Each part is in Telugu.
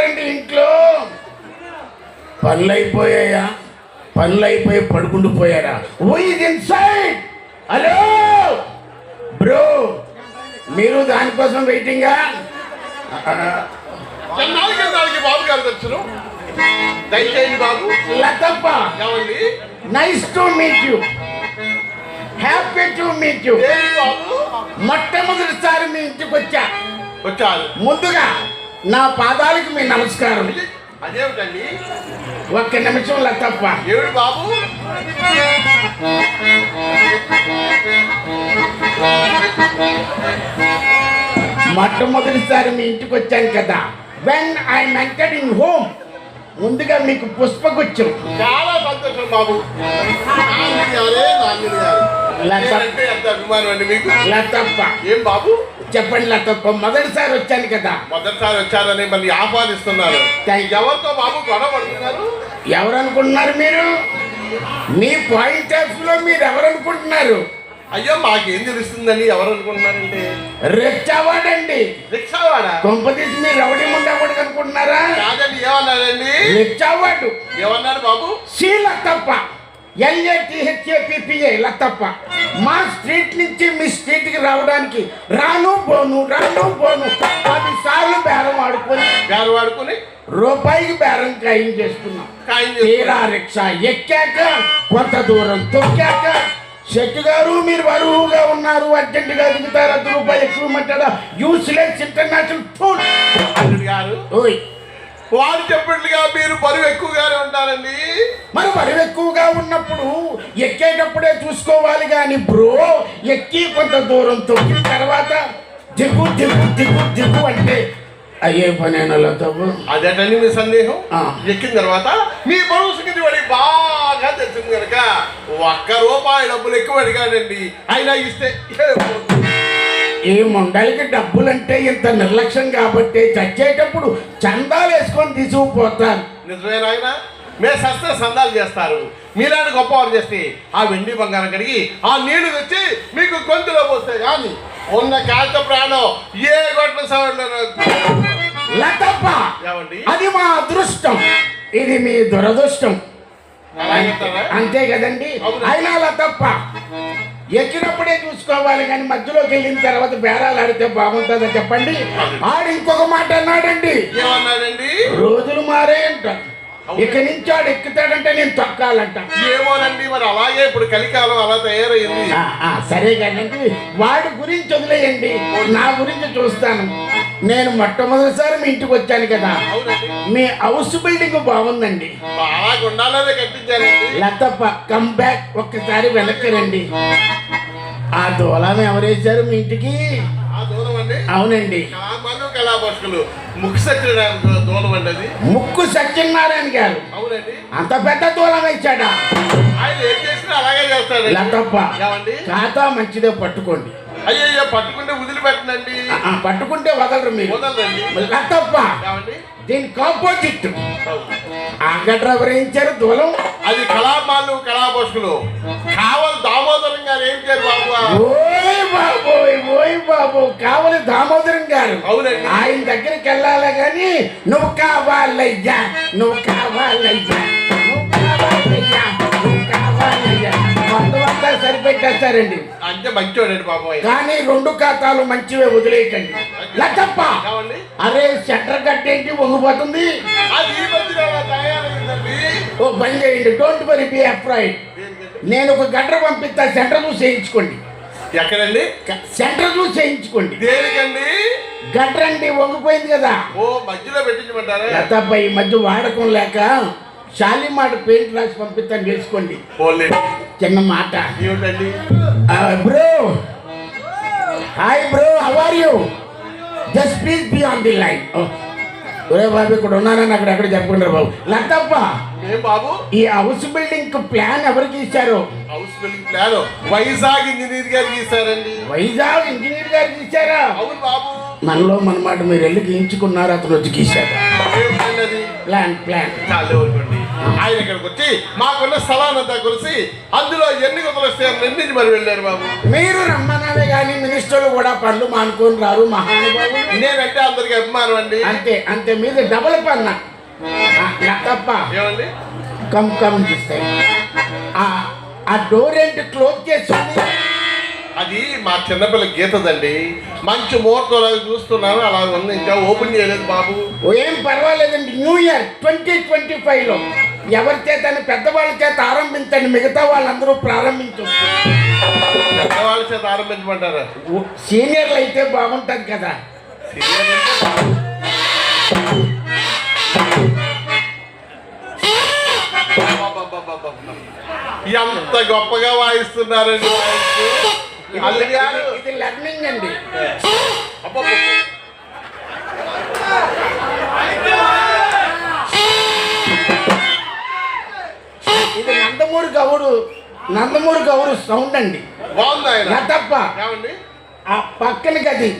ఉన్నారండి ఇంట్లో పనులు అయిపోయాయా పనులు అయిపోయి పడుకుంటూ పోయారా ఇన్సైడ్ హలో బ్రో మీరు దానికోసం వెయిటింగా బాబు గారు దర్శనం దయచేయండి బాబు. లతప్ప. Nice to meet you happy to meet you మొట్టమొదటిసారి మీ ఇంటికి వచ్చా. వచ్చారు. ముందుగా నా పాదాలకు మీ నమస్కారం. అదేమిటండి? ఒక్క నిమిషం లతప్ప. ఏమిటి బాబు? మొట్టమొదటిసారి మీ ఇంటికి వచ్చాను కదా. When I entered in home ముందుగా మీకు పుష్పగుచ్చం చాలా సంతోషం బాబు. లతప్ప. ఏం బాబు? చెప్పండి లతప్ప మొదటిసారి వచ్చాను కదా. మొదటిసారి వచ్చారని మళ్ళీ ఆహ్వానిస్తున్నారు. ఎవరితో బాబు గొడవ పడుతున్నారు? ఎవరు అనుకుంటున్నారు మీరు? మీ పాయింట్ ఆఫ్లో మీరు ఎవరు అనుకుంటున్నారు అయ్యో మాకేం తెలుస్తుందని ఎవరు అనుకుంటున్నారంటే రెచ్చవాడండి రిక్షావాడా కొంపదీసి మీరు రౌడీ ఉండకూడదు అనుకుంటున్నారా కాదండి ఏమన్నారండి రెచ్చవాడు ఏమన్నారు బాబు? సి లతప్ప ఎల్ఏటిహెచ్ఏపిపిఏ లతప్ప మా స్ట్రీట్ నుంచి మీ స్ట్రీట్కి రావడానికి రాను పోను రాను పోను. పది సార్లు బేరం ఆడుకొని గారు వాడుకుని రూపాయికి బేరం ఖాయం చేసుకున్నాం. తీరా. రిక్షా ఎక్కాక కొంత దూరం తొక్కాక శెట్టి గారు మీరు బరువుగా ఉన్నారు అర్జెంటుగా దిగుతారు అర్ధ రూపాయి ఎక్కువ మట్టాడా యూస్లెస్ ఇంటర్నేషనల్ ఫుడ్! గారు. ఓయ్ వారు చెప్పినట్లుగా మీరు బరువు ఎక్కువగానే ఉంటారండి మరి బరువు ఎక్కువగా ఉన్నప్పుడు ఎక్కేటప్పుడే చూసుకోవాలి కానీ బ్రో ఎక్కి కొంత దూరం తొక్కిన తర్వాత దిగు దిగు దిగు దిగు అంటే అయ్యే పనేనా లతవ్వు అదేటండి మీ సందేహం. ఎక్కిన తర్వాత మీ బరువు సంగతి వాడికి బాగా తెలిసింది కనుక ఒక్క రూపాయి డబ్బులు ఎక్కువ అడిగాడండి. అయినా ఇస్తే ఈ ముండలకి డబ్బులంటే ఇంత నిర్లక్ష్యం కాబట్టి చచ్చేటప్పుడు చందాలు వేసుకొని తీసుకుపోతారు నిజమేనా ఆయన మే శస్త్ర సందాలు చేస్తారు. మీలాంటి గొప్పవారు చేస్తే ఆ వెండి బంగారం కడిగి ఆ నీళ్ళు తెచ్చి మీకు గొంతులో పోస్తే కానీ ఉన్న కాంత ప్రాణం ఏ సవరణ లతప్ప అది మా అదృష్టం. ఇది మీ దురదృష్టం? అంతే కదండి. అయినా లతప్ప ఎక్కినప్పుడే చూసుకోవాలి కానీ మధ్యలోకి వెళ్ళిన తర్వాత బేరాలు ఆడితే బాగుంటుందా చెప్పండి? ఆడు ఇంకొక మాట అన్నాడండి. ఏమన్నాడండి? రోజులు మారాయంట ఇక నుంచి ఆడు ఎక్కుతాడంటే నేను తొక్కాలంట. ఏమోనండి మరి అలాగే ఇప్పుడు కలికాలం అలా తయారైంది ఆ, సరే కానండి వాడి గురించి వదిలేయండి. నా గురించి చూస్తాను. నేను మొట్టమొదటిసారి మీ ఇంటికి వచ్చాను కదా. మీ హౌస్ బిల్డింగ్ బాగుందండి. లతప్ప కమ్ బ్యాక్ ఒక్కసారి వెనక్కి రండి. ఆ దూలం ఎవరేశారు మీ ఇంటికి? అవునండి. అది. ముక్కు సత్యనారాయణ గారు. అవునండి. అంత పెద్ద దూలం ఏమండి? ఖాతా మంచిదే పట్టుకోండి. అయ్యయ్యో పట్టుకుంటే ఆ, పట్టుకుంటే వదలరు మీరు. దీనికి. ఆగ డ్రైవర్ వేయించారు దూలం. అది కళామాలు కళాభాషకులు కావాలి దామోదరం గారు ఏం చేయాలి బాబు? ఓయ్ బాబోయ్ ఓయ్ బాబు కావలి దామోదరం గారు. అవునండి. ఆయన దగ్గరికి వెళ్ళాలి కానీ నువ్వు కావాలయ్యా నువ్వు కావాలయ్యా నువ్వు కావాలయ్యా. మొత్తం అంతా సరిపెట్టేస్తారండి. అంటే మంచోడండి పాపం ఆయన కానీ రెండు ఖాతాలు మంచివే వదిలేయకండి. లచ్చప్ప! అరే సెంటర్ కట్టేంటి వంగిపోతుంది అది ఈ మధ్యలో అలా తయారైందండి. ఓ పని చేయండి. డోంట్ వరీ బి దేనికండి? నేను ఒక గడ్డ పంపిస్తా. సెంటర్ చూసి చేయించుకోండి. ఎక్కడండి? సెంటర్ చూసి చేయించుకోండి. దేనికండి? గట్రండి వంగిపోయింది కదా. ఓ మధ్యలో పెట్టించమంటారా? లతప్ప ఈ మధ్య వాడకం లేక షాలిమాట పెయింట్ రాసి పంపిస్తాను చేసుకోండి పోలే చిన్న మాట. ఏమిటండి? Bro. Hi bro. How are you just please be on the line ఒరే బాబు ఇక్కడ ఉన్నానని అక్కడ ఎక్కడ చెప్పుకుంటారు బాబు. లతప్ప. ఏం బాబు? ఈ హౌస్ బిల్డింగ్ ప్లాన్ ఎవరికి ఇచ్చారు house building plan Vizag engineer గారికి ఇస్తారండి వైజాగ్ ఇంజనీర్ గారికి ఇచ్చారా అవును బాబు. మనలో మనమాట మీరు వెళ్ళి గీయించుకున్నారు అతను వచ్చి గీశారు ప్లాన్ ప్లాన్ చాలే ఊరుకోండి ఆయన ఇక్కడికి వచ్చి మాకున్న స్థలానంతా కలిసి అందులో ఎన్ని గుంతలు వస్తాయని నిర్ణయించి మరి వెళ్ళారు బాబు? మీరు రమ్మన్నారే కానీ మినిస్టర్లు కూడా పనులు మానుకొని రారు మహానుభావులు నేనంటే అందరికి అభిమానం అండి. అంతే అంతే మీద డబల్ పన్న. తప్ప ఏమండి? కమ్ కమ్ తీస్తాయి ఆ డోర్ ఏంటి క్లోజ్ చేసి. అది మా చిన్నపిల్ల గీతదండి. మంచి ముహూర్తం చూస్తున్నాను అలా ఉంది. ఇంకా ఓపెన్ చేయలేదు బాబు. ఏం పర్వాలేదండి న్యూ ఇయర్ ట్వంటీ ట్వంటీ ఫైవ్లో ఎవరి చేత పెద్దవాళ్ళ చేత ఆరంభించండి మిగతా వాళ్ళందరూ ప్రారంభించు. పెద్దవాళ్ళ చేత ఆరంభించమంటారా? సీనియర్లు అయితే బాగుంటుంది కదా. ఎంత గొప్పగా వాయిస్తున్నారండి ఇది లెర్నింగ్ అండి. ఇది నందమూరి గౌడు నందమూరి గౌడు సౌండ్ అండి. తప్ప ఆ పక్కన గది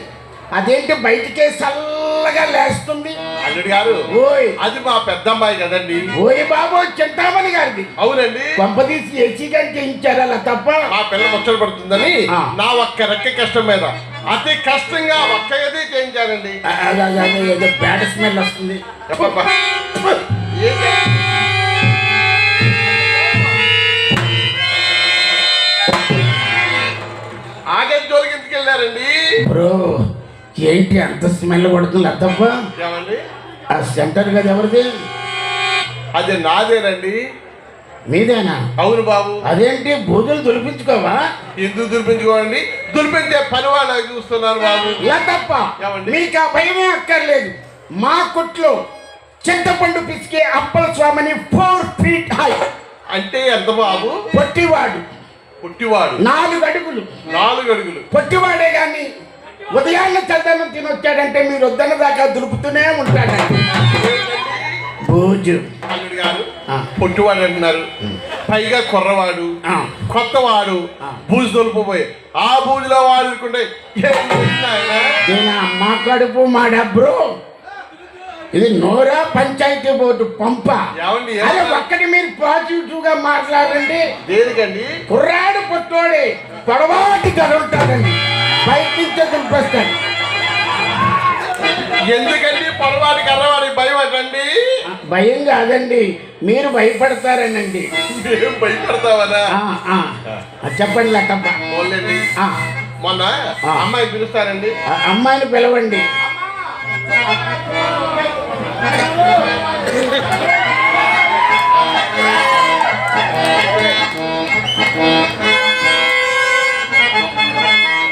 అదేంటి బయటికే చల్లగా లేస్తుంది? అల్లుడు గారు ఓయ్. అది మా పెద్దమ్మాయి కదండి. ఓయ్ బాబు చింతామణి గారిది. అవునండి. కొంపదీసి ఏసీ గారి చేయించారు అలా తప్ప మా పిల్ల ముచ్చట పడుతుందని. నా ఒక్క రెక్క కష్టం మీద అతి కష్టంగా ఒక్క అదే, అదే, ఏదో బ్యాడ్ స్మెల్ వస్తుంది. ఆగని జోలికి ఎందుకు వెళ్ళారండి? బ్రో ఏంటి అంత స్మెల్ కొడుతుంది అద్దప్ప ఏమండి? ఆ సెంటర్ గది ఎవరిది? అది నాదేనండి. మీదేనా? అవును బాబు. అదేంటి బూజులు దులిపించుకోవా? ఎందుకు దులిపించుకోండి దులిపించే పని వాళ్ళకి చూస్తున్నారు బాబు? ఇలా తప్ప ఏమండి? మీకు ఆ భయమే అక్కర్లేదు. మా కొట్లో చింతపండు పిసికే అప్పల స్వామిని ఫోర్ ఫీట్ హై. అంటే ఎంత బాబు? పొట్టివాడు. పుట్టివాడు. నాలుగు అడుగులు. నాలుగు అడుగులు. పొట్టివాడే కానీ ఉదయాన్న చద్దన్నం తినొచ్చాడంటే మీరు వద్దన్న దాకా దులుపుతూనే ఉంటాడండి. గారు. పొట్టివాడు అంటున్నారు. పైగా కుర్రవాడు. కొత్తవాడు. బూజు తొలిపోయి ఆ బూజులో వాడుకుంటే మా కడుపు మా డబ్బు ఇది నోరా పంచాయతీ బోర్డు పంప. అదే. ఒక్కటి మీరు పాజిటివ్గా మాట్లాడండి. దేనికండి? కుర్రాడు పొట్టోడే పొడవాటి కథ ఉంటాడండి. బయట నుంచే దులిపేస్తాడు ఎందుకండి పొరవాడి కర్రవాడి భయం అటండి? భయం కాదండి మీరు భయపడతారనండి. ఆ. ఆ, చెప్పండి ఆ, మొన్న. అమ్మాయి పిలుస్తారండి. అమ్మాయిని పిలవండి.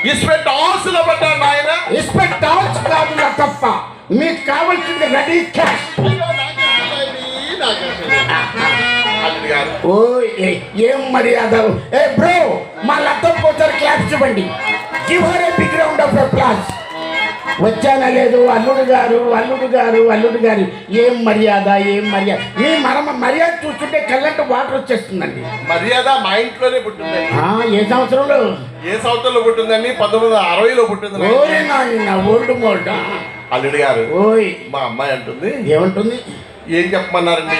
ఇస్పెట్ ఆసులో పడ్డాడు ఆయన ఇన్స్పెక్ట్ డాల్స్ కాదు లెక్కప్ప మీకు కావాల్సింది రెడీ క్యాష్. ఓ ఏ- మర్యాద? ఏ బ్రో మా లెక్కప్ప ఒకసారి క్లాప్స్ ఇవ్వండి. Give her a big round of claps వచ్చానా లేదు? అల్లుడు గారు అల్లుడు గారు అల్లుడు గారు. ఏం మర్యాద ఏం మర్యాద మీ మరమ మర్యాద చూస్తుంటే కళ్ళంటే వాటర్ వచ్చేస్తుందండి. మర్యాద మా ఇంట్లోనే పుట్టిందండి. ఆ, ఏ సంవత్సరంలో? ఏ సంవత్సరంలో పుట్టిందండి? పంతొమ్మిది వందల అరవైలో పుట్టింది ఓరి ఓల్డ్ మోల్డ్. అల్లుడు గారు ఓయ్. మా అమ్మాయి అంటుంది. ఏముంటుంది? ఏం చెప్పమన్నారండి?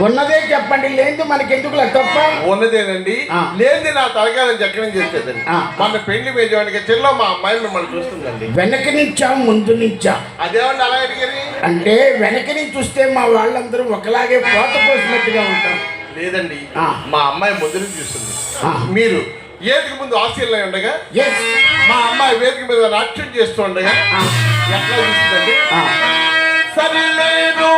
ఉన్నదే చెప్పండి లేనిది మనకి ఎందుకు తప్ప ఉన్నదేనండి ఆ. లేనిది నా తలకాలం చక్రం చేసేదండి. మన పెళ్ళి మేజవానికి చెల్లో మా అమ్మాయి మిమ్మల్ని చూస్తుందండి వెనక నుంచా ముందు నుంచా అదేమండి అలా అడిగారు అంటే వెనక నుంచి చూస్తే మా వాళ్ళందరూ ఒకలాగే పోత పోసినట్టుగా ఉంటాం లేదండి. మా అమ్మాయి ముందు నుంచి చూస్తుంది. మీరు ఏదికి ముందు ఆస్ట్రేలియా ఉండగా మా అమ్మాయి వేదిక మీద నాట్యం చేస్తూ ఉండగా. ఎట్లా చూస్తుందండి. సరిలేదు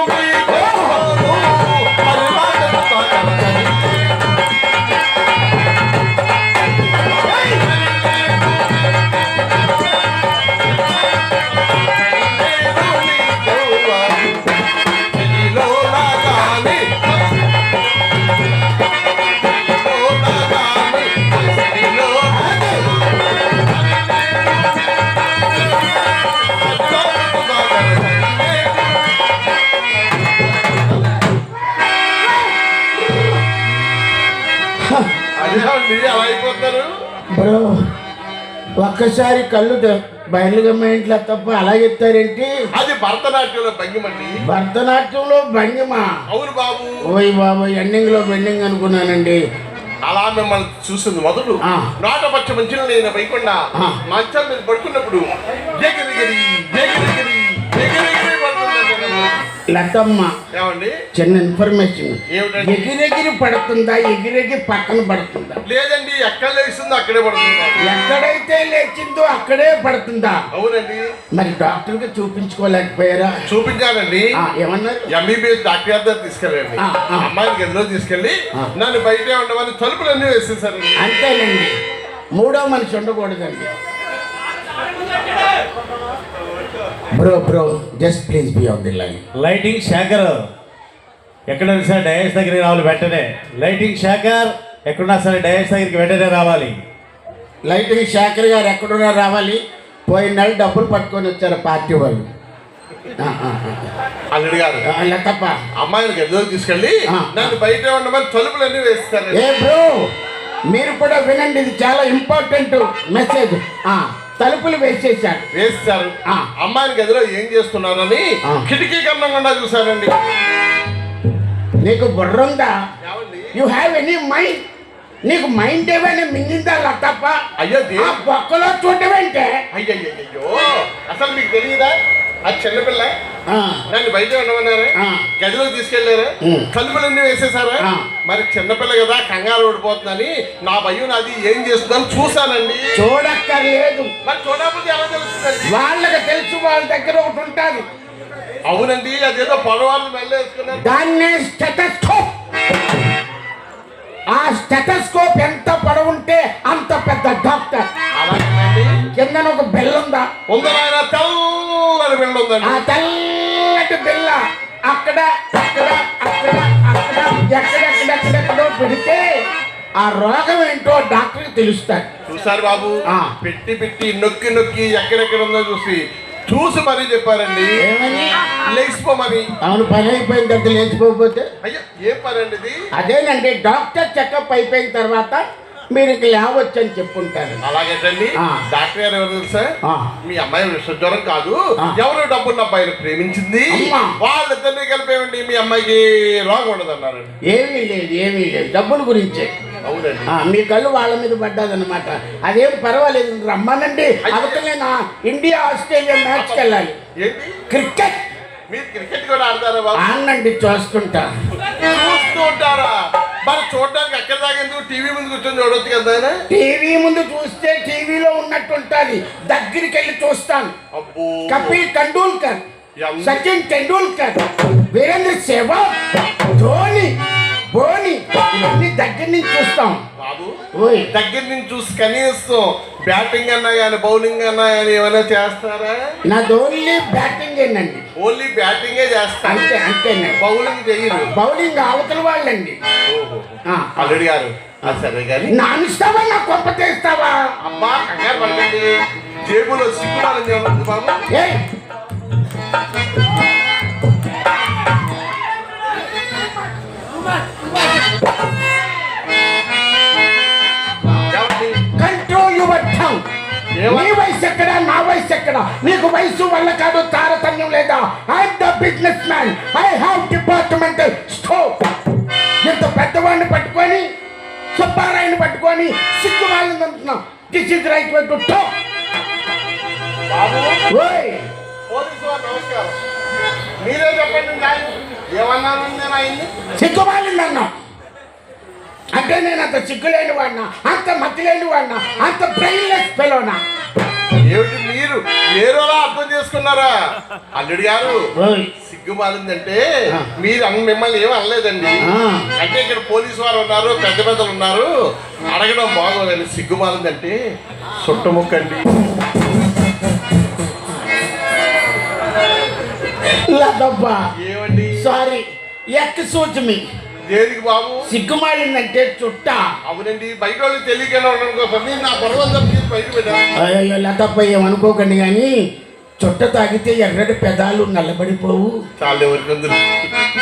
ఒక్కసారి కళ్ళు మా ఇంట్లో తప్ప అలా చెప్తారేంటి అది భరతనాట్యంలో భంగిమండి భరతనాట్యంలో భంగిమ అవును బాబు ఓయ్ బాబు ఎండింగ్లో బెండింగ్ అనుకున్నానండి అలా మిమ్మల్ని చూసింది మొదలు ఆ. నాట పచ్చ మంచిన నేను వైకుండా. మంచం మీద పడుకున్నప్పుడు ఎగిరిగిరి ఎగిరిగిరి నన్ను. లతమ్మ. ఏమండి? చిన్న ఇన్ఫర్మేషన్ ఏమిటండి? ఎగిరెగిరి పడుతుందా? ఎగిరెగిరి పక్కన పడుతుందా? లేదండి ఎక్కడ లేస్తుందో అక్కడే పడుతుంది? ఎక్కడైతే లేచిందో అక్కడే పడుతుందా? అవునండి. మరి డాక్టర్కి చూపించుకోలేకపోయారా? చూపించానండి. ఏమన్నారు? ఎంబీబీఎస్ డాక్టర్ గారి దగ్గర తీసుకెళ్ళండి. అమ్మాయిని గదిలో తీసుకెళ్ళి. నన్ను బయటే ఉండమని తలుపులన్నీ వేసేసారండి. అంతేనండి. మూడో మనిషి ఉండకూడదండి. Bro bro just please be on the line lighting Shekhar ఎక్కడున్నా సరే డయాస్ దగ్గరికి రావాలి వెంటనే. లైటింగ్ శేఖర్ ఎక్కడున్నా సరే డయాస్ దగ్గరికి వెంటనే రావాలి. లైటింగ్ శేఖర్ గారు ఎక్కడున్నా రావాలి. పోయిన నెల డబ్బులు పట్టుకొని వచ్చారు పార్టీ వాళ్ళు. అల్లుడు గారు. లతప్ప అమ్మాయిని గదిలో తీసుకెళ్ళి. నన్ను బయటే ఉండమని తలుపులన్నీ వేసేసారండి ఏ బ్రో మీరు కూడా వినండి ఇది చాలా ఇంపార్టెంట్ మెసేజ్ ఆ. తలుపులు వేసేసారు ఆ. అమ్మాయిని గదిలో ఏం చేస్తున్నారని. కిటికీ కన్నం గుండా చూశారండి. నీకు బుర్రుందా? యు హ్యావ్ ఎనీ మైండ్ నీకు మైండ్ ఏమైనా మింగిందా లతప్ప? అయ్యో బొక్కలో చూడమంటే అయ్యయ్యో అసలు మీకు తెలియదా? ఆ చిన్నపిల్ల ఆ, నన్ను బయట ఉండమన్నారా ఆ. గదిలో తీసుకెళ్ళారా ఉం. తలుపులన్నీ వేసేసారా. మరి చిన్నపిల్ల కదా కంగారు ఓడిపోతుందని నా భయం నాది. ఏం చేస్తుందని చూశానండి. చూడక్కర్లేదు. మరి చూడకపోతే ఎలా తెలుస్తుందండి? వాళ్ళకి తెలుసు వాళ్ళ దగ్గర ఒకటి ఉంటుంది. అవునండి అదేదో పొడవాళ్ళు మెల్లేసుకున్నారు దాన్నే స్టెటస్కోప్. ఆ స్టెటస్కోప్ ఎంత పొడవుంటే అంత పెద్ద డాక్టర్. కిందన ఒక బెల్ ఉందా? తెల్లని బిళ్ళ ఆ ఉందండి తెల్లటి బిల్ల అక్కడ అక్కడ అక్కడ అక్కడ. ఎక్కడెక్కడెక్కడెక్కడో పెడితే ఆ రోగం ఏంటో డాక్టర్కి తెలుస్తాడు చూసారు బాబు? ఆ. పెట్టి పెట్టి నొక్కి నొక్కి ఎక్కడెక్కడ ఉందో చూసి చూసి మరీ చెప్పారండి. లేచిపోమని. అవును పని అయిపోయిన తర్వాత లేచిపోతే అయ్యో ఏం పని అండి అదేనండి డాక్టర్ చెకప్ అయిపోయిన తర్వాత మీరు ఇంక లేవచ్చు అని చెప్పుంటారు అలాగేటండి ఆ. డాక్టర్ గారు ఎవరు తెలుసా. మీ అమ్మాయి విషజ్వరం కాదు. ఎవరు డబ్బున్న అబ్బాయిని ప్రేమించింది. వాళ్ళిద్దరిని కలిపేయండి మీ అమ్మాయికి రోగం ఉండదన్నారండి ఏమీ లేదు ఏమీ లేదు. డబ్బుల గురించే. మీ కళ్ళు వాళ్ళ మీద పడ్డదన్నమాట. అదేం పర్వాలేదు రమ్మనండి. అవతలే నా ఇండియా ఆస్ట్రేలియా మ్యాచ్కి వెళ్ళాలి. క్రికెట్. మీరు క్రికెట్ కూడా ఆడతారా ఆనండి చూస్తుంటా. చూస్తూ ఉంటారా మరి చూడడానికి ఎక్కడ దాకా ఎందుకు? టీవీ ముందు కూర్చొని చూడొచ్చు కదా? టీవీ ముందు చూస్తే టీవీలో ఉన్నట్టు ఉంటుంది దగ్గరికి వెళ్ళి చూస్తాను. అబ్బో. కపిల్ టెండూల్కర్ ఎంత- సచిన్ టెండూల్కర్ వీరేంద్ర సెహ్వాగ్ ధోని. ధోని ఇవన్నీ దగ్గర నుంచి చూస్తాం. బాబు దగ్గర నుంచి చూసి కనీసం బ్యాటింగ్ అన్నా కానీ బౌలింగ్ అన్నా కానీ ఏమైనా చేస్తారా? నాది ఓన్లీ బ్యాటింగ్ ఏంటండి ఓన్లీ బ్యాటింగే చేస్తారు అంతే అంతేనండి బౌలింగ్ చేయరు. బౌలింగ్ అవతల వాళ్ళండి. అల్లుడు గారు ఆ సరే కానీ నానిస్తావా నా కొంప తీస్తావా? అమ్మా కంగారు పడకండి. జేబులో సిగ్గుమాలని ఏమన్నా బాబు? ఏయ్. నీ వయసు ఎక్కడ? నా వయసు ఎక్కడ? నీకు వయసు వల్ల కాదు తారతమ్యం లేదా? I the business man I have departmental store ఇంత పెద్దవాడిని పట్టుకొని సుబ్బారాయుని పట్టుకొని సిగ్గు వాళ్ళని అంటున్నాం this is right way to talk మీరే చెప్పండి నాయన ఏమన్నానండి నేను ఆయన్ని సిగ్గు వాళ్ళని అంటే నేను అంత సిగ్గులేని వాడినా? అంత మతి లేని వాడినా? అంత బ్రెయిన్లెస్ ఫెలోనా ఏమిటి మీరు? వేరేలా అర్థం చేసుకున్నారా? అల్లుడు గారు ఆ. మీరు అన్న మిమ్మల్ని ఏమీ అనలేదండి. అంటే ఇక్కడ పోలీసు వారు ఉన్నారు పెద్ద పెద్దలు ఉన్నారు. అడగడం బాగోదండి సిగ్గుమాలిందంటే సుట్టముక్కండి. లదబ్బా ఏమండి? సారీ ఎక్ సూచమి దేనికి బాబు? సిగ్గుమాలిందంటే చుట్ట. అవునండి బయట వాళ్ళు తెలియకుండా ఉండడం కోసం. నా పొరవంతా తీసి బయట పెట్టాను అయ్యో లతప్ప ఏమనుకోకండి కానీ చుట్ట తాగితే ఎర్రటి పెదాలు నల్లబడిపోవు. చాలా ఎవరికి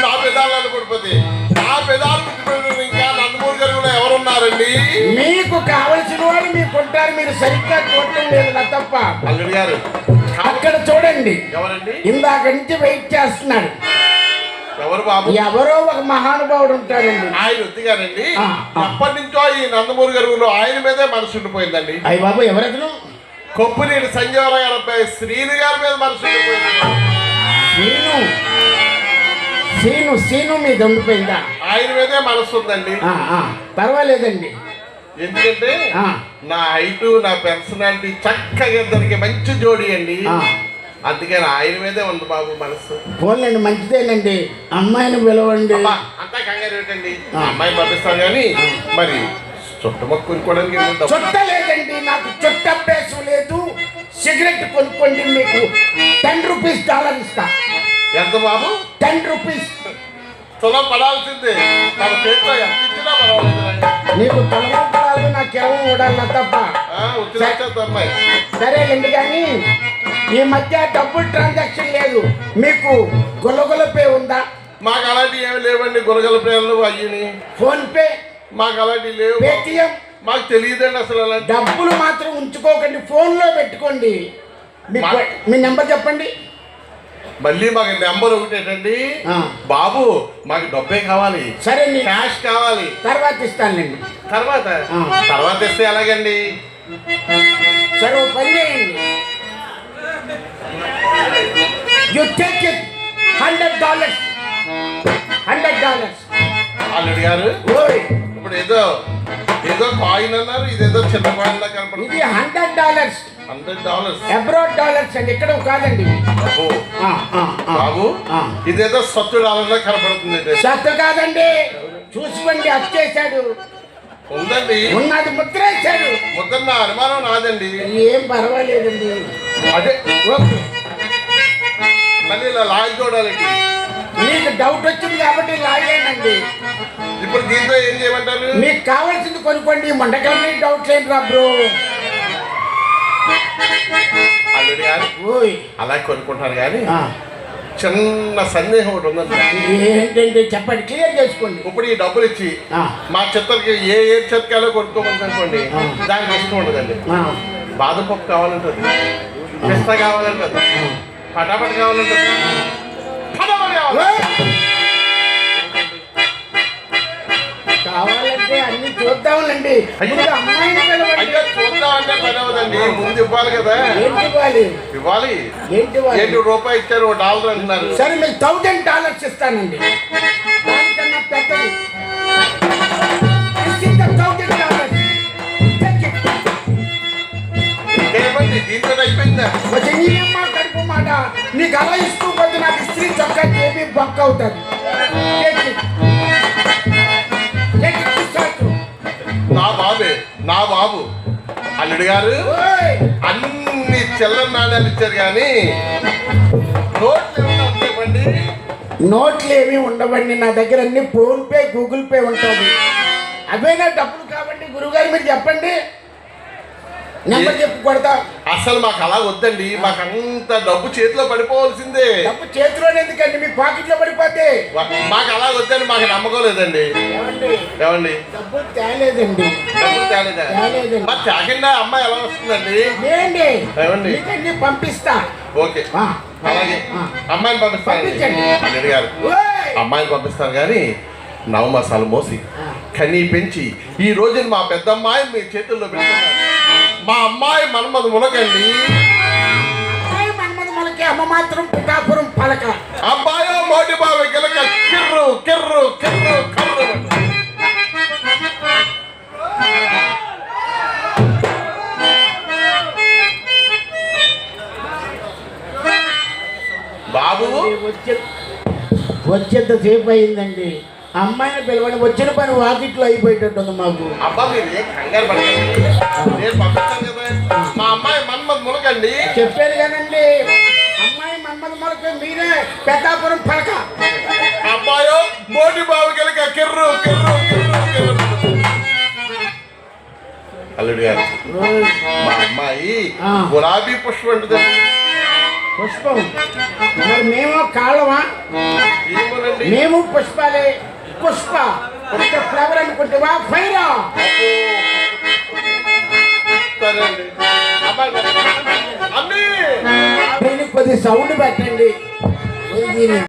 నా పెదాలు పడిపోతే నా పెదాలు ఇంకా నందమూరి గారు కూడా ఎవరున్నారు కదండి మీకు కావలసిన వాళ్ళు మీకు ఉంటారు మీరు సరిగ్గా చూడటం లేదు నా తప్ప అల్లుడు గారు అక్కడ చూడండి. ఎవరండి? ఇందాక నుంచి వెయిట్ చేస్తున్నాడు. ఎవరు బాబు? ఎవరో ఒక మహానుభావుడు ఉంటారండి ఆయన ఆ. ఎప్పటి నుంచో ఈ నందమూరి గారు ఆయన మీదే మనసు ఉండిపోయిందండి. అయ్య బాబు ఎవరతను? కొప్పునీటి సంజీవరావు గారి శ్రీను గారి మీద మనసు సీను సీను సీను మీద ఉండిపోయిందా? ఆయన మీదే మనసు ఉందండి. పర్వాలేదండి. ఎందుకంటే నా హైటు నా పర్సనాలిటీ చక్కగా ఇద్దరికి మంచి జోడి అండి. అందుకని ఆయన మీదే ఉంది బాబు మనసు. పోన్లేండి మంచిదేనండి. అమ్మాయిని పిలవండి. అంతా కంగారు ఏంటండి అమ్మాయి పంపిస్తాను కానీ మరి చుట్టమొక్క కొనుక్కోవడానికి ఏమో డబ్బు- చుట్టలేదండి నాకు చుట్ట అభ్యాసం లేదు. సిగరెట్ కొనుక్కోండి మీకు. టెన్ రూపీస్ డాలర్ ఇస్తా. ఎంత బాబు? Ten rupees. తులం పడాల్సిందే. తన చేతిలో ఎంత ఇచ్చినా పర్వాలేదు. నీకు నాకేమో ఉండాలి తప్ప. సరేలేండి కానీ. ఈ మధ్య డబ్బులు ట్రాన్సాక్షన్ లేదు. మీకు గులగుల పే ఉందా? మాకు అలాంటివి ఏమి లేవండి గురగల ప్రేమలు అయ్యని. PhonePe? మాకు అలాంటివి లేవు. పేటిఎం? మాకు తెలియదండి అసలు అలాంటి. డబ్బులు మాత్రం ఉంచుకోకండి ఫోన్లో పెట్టుకోండి. మీ నెంబర్ చెప్పండి. మళ్ళీ మాకు నెంబర్ ఒకటేటండి. బాబు మాకు డబ్బే కావాలి. సరే క్యాష్ కావాలి. తర్వాత ఇస్తానులేండి. తర్వాత. తర్వాత ఇస్తే ఎలాగండి? సరే ఓ పని చేయండి you take it hundred dollars. Hundred dollars. అల్లుడు గారు ఇప్పుడు ఏదో ఏదో కాయిన్ అన్నారు ఇదేదో చిన్న కాయిన్ లా కనపడుతుంది. ఇది hundred dollars. Hundred dollars. Abroad dollars అండి ఇక్కడ కాదండి. బాబు. ఇదేదో సత్తు డాలర్ లా కనపడుతుంది. సత్తు కాదండి. చూసుకోండి వచ్చేసాడు ఉందండి. ఉన్నది ముద్రేశాడు ముద్ర నా అనుమానం నాదండి. ఏం పర్వాలేదండి. అదే ఓకే మళ్ళీ ఇలా లాగి చూడాలండి. మీకు డౌట్ వచ్చింది కాబట్టి లాగేనండి ఇప్పుడు దీంతో ఏం చేయమంటారు? మీకు కావాల్సింది కొనుక్కోండి. మొండకాయ డౌట్స్ ఏంటి రా బ్రో. అల్లుడు గారు అలా కొనుక్కుంటారు కానీ చిన్న సందేహం ఒకటి ఉందండి. ఏంటండి చెప్పండి క్లియర్ చేసుకోండి. ఇప్పుడు ఈ డబ్బులు ఇచ్చి మా చిత్తలకి ఏ ఏ చెత్తకాలో కొనుక్కోమని అనుకోండి. దానికి ఇష్టం ఉండదండి. ఆ, బాదం పప్పు కావాలంటది పిస్తా కావాలంటది పటాపట్ కావాలంటది పటాపట్ కావాలి చూద్దాంలేండి. ముందు ఇవ్వాలి కదా. ఇవ్వాలి? ఇవ్వాలి. ఏంటి ఇవ్వాలి? ఏంటి రూపాయి ఇచ్చారు? డాలర్ అంటున్నారు. సరే మీకు థౌజండ్ డాలర్స్ ఇస్తానండి. దానికన్నా పెద్దది. Thousand dollars. ఏమండి దీంతో అయిపోయిందా? కడుపు మాట. నీకు అలా ఇస్తూ పోతే నాకు ఇస్త్రీ చొక్కా చేపి బొక్క అవుతుంది. నా బాబు. అల్లుడు గారు! అన్ని చిల్లర నాణ్యాలు ఇచ్చారు కానీ నోట్లు నోట్లు ఏమీ ఉండవండి. నా దగ్గర అన్ని ఫోన్ పే గూగుల్ పే ఉంటుంది. అవేనా డబ్బులు కాబట్టి గురుగారు మీరు చెప్పండి. నెంబర్ చెప్పి కొడతా. అసలు మాకు అలా వద్దండి మాకు అంత డబ్బు చేతిలో పడిపోవాల్సిందే. డబ్బు చేతిలోనే ఎందుకండి? మీ పాకెట్లో పడిపోతే. మాకు అలా వద్దండి మాకు నమ్మకం లేదండి. ఏమండి? డబ్బులు తేలేదండి. డబ్బులు తేలేదా? మరి తేకుండా అమ్మాయి ఎలా వస్తుందండి? ఏమండి? పంపిస్తా. ఓకే. అలాగే. అమ్మాయిని పంపిస్తాను. గారు! అమ్మాయిని పంపిస్తాను కానీ నవ మసాలు మోసి. కనీ పెంచి ఈ రోజున మా పెద్ద అమ్మాయి మీ చేతుల్లో పెడుతున్నారు. మా అమ్మాయి మన్మధ మునకండి అమ్మాయి మొలకే అమ్మ మాత్రం పిఠాపురం పలక. అబ్బాయో మోటి బావి గిలక కిర్రు కిర్రు కిర్రు కర్రు. బాబు? వచ్చే వచ్చేంత సేపు అయిందండి. అమ్మాయిని పిలవని వచ్చిన పని వాకిట్లో అయిపోయేటట్టుంది మాకు. అబ్బా మీరు ఏం కంగారు పడకండి. మునకండి చెప్పాను కదండి. అమ్మాయి మన్మథ మొలక మీరే పెద్దాపురం పలక. అబ్బాయో మోటి బావి గిలక కిర్రు కిర్రు అల్లుడు గారు! మా అమ్మాయి. గులాబీ పుష్పం ఉంటుందండి పుష్పం. మరి మేము కాళ్ళమా? మేము పుష్పాలే. పుష్ప. పుష్ప ఫ్లవర్ అనుకుంటావా ఫైరా. సరే అండి అమ్మాయి అమ్మీ దీనికి కొద్ది సౌండ్ పెట్టండి దీని